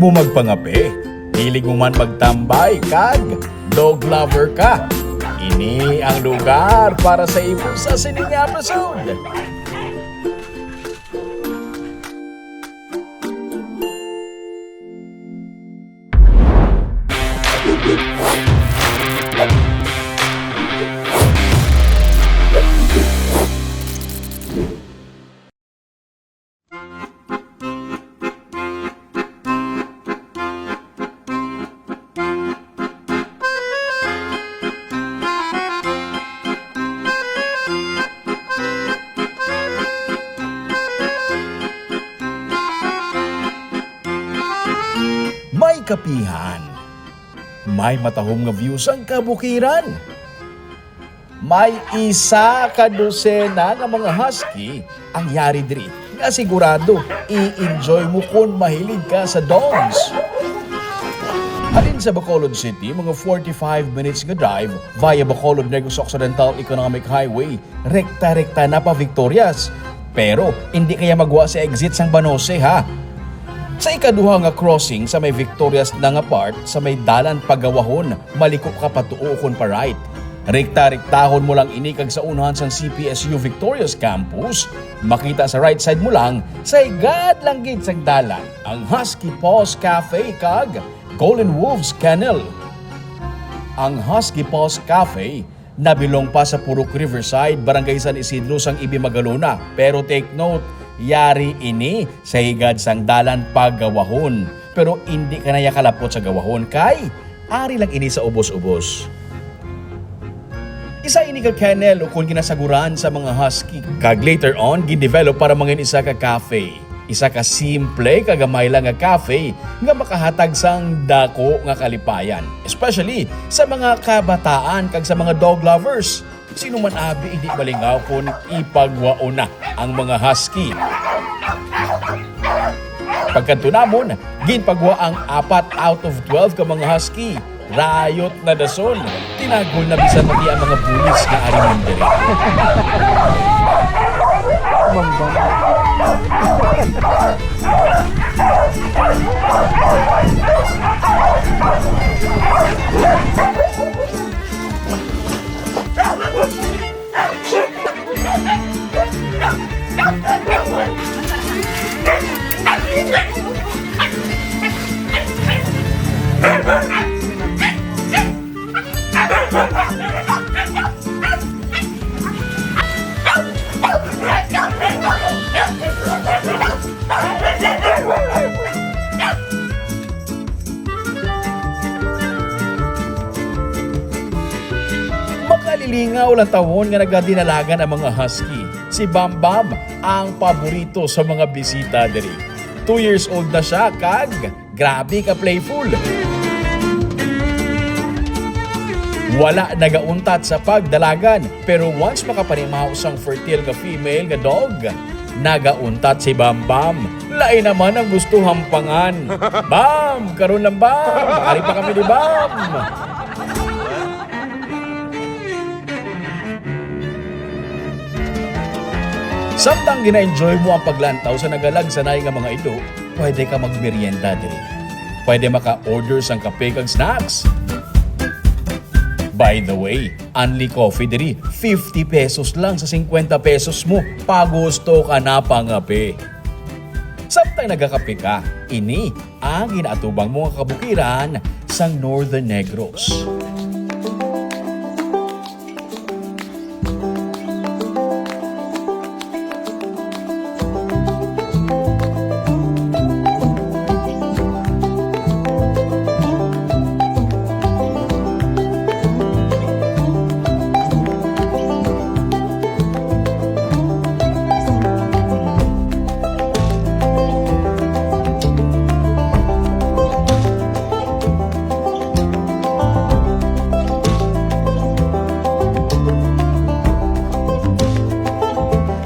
Ibo magpangape. Hilig mo man magtambay, kag dog lover ka. Ini ang lugar para sa imo sa sining episode. May kapihan. May matahom nga views ang kabukiran. May isa ka dosena nga mga husky ang yari diri nga sigurado i-enjoy mo kung mahilig ka sa dogs. Halin sa Bacolod City, mga 45 minutes nga drive via Bacolod Negros Occidental Economic Highway, rekta-rekta na pa Victorias. Pero hindi kaya magwa sa exit sang Banose ha. Sa ikaduha nga crossing sa may Victorias na nga part sa may dalan pagawahon, malikop ka patuo kon pa right. Rekta-rektahon mo lang ini kag sa unahan sang CPSU Victorias Campus, makita sa right side mo lang sa igad lang gid sang dalan ang Husky Paws Cafe kag Golden Wolves Kennel. Ang Husky Paws Cafe nabilong pa sa Purok Riverside, Barangay San Isidro sang Ibi Magalona. Pero take note, yari ini sa higad sang dalan paggawahon. Pero hindi ka na yakalapot sa gawahon kay ari lang ini sa ubos-ubos. Isa ini ka kennel kung ginasaguran sa mga husky. Kag later on, gidevelop para mangin isa ka cafe. Isa ka simple kagamay lang nga cafe nga makahatag sang dako nga kalipayan. Especially sa mga kabataan kag sa mga dog lovers. Sino man abi hindi balingaw kung ipagwao na ang mga husky. Pagkanto namon, ginpagwa ang apat out of 12 ka mga husky. Rayot na dason. Tinagol na bisan pati ang mga bulis na ariman diri. Makalilingaw lang tawon nga nagadinalagan ang mga husky. Si Bam Bam ang paborito sa mga bisita diri. Two years old na siya, kag grabe ka playful. Wala nagauntat sa pagdalagan, pero once makapanimaw sang fertile nga female nga dog, nagauntat si Bam Bam. Lain naman ang gusto hampangan. Bam! Karon lang Bam! Ari pa kami ni Bam! Samtang gina-enjoy mo ang paglantaw sa nagalag sanay nga mga ilo, pwede ka magmerienda diri. Pwede maka-order sang kape kag snacks. By the way, only coffee diri, 50 pesos lang sa 50 pesos mo. Pagusto ka na pangape. Samtang nagakape ka, ini ang ginaatubang mga kabukiran sang Northern Negros.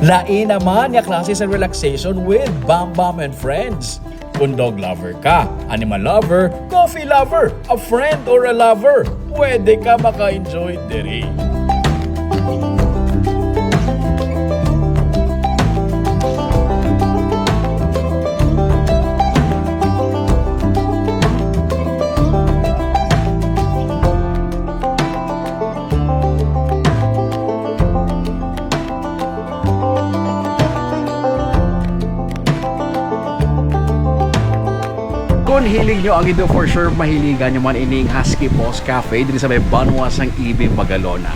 Lain naman nga klase sa relaxation with Bam Bam and Friends. Kung dog lover ka, animal lover, coffee lover, a friend or a lover, pwede ka maka-enjoy diri. Kung hilig nyo ang ito for sure mahiligan nyo man ining Husky Paws Cafe dito sa may Banwas ang Ibig Magalona.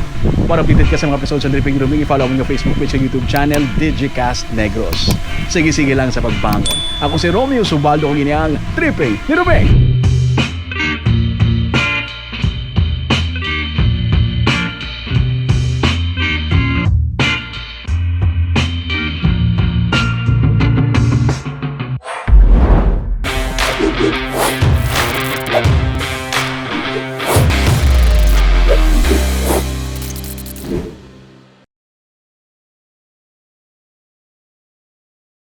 Para updated ka sa mga episodes sa Dripping Rooming, i-follow mo yung Facebook page at YouTube channel Digicast Negros. Sige-sige lang sa pagbangon. Ako si Romeo Subaldo, ang inyang Tripping ni Ruming.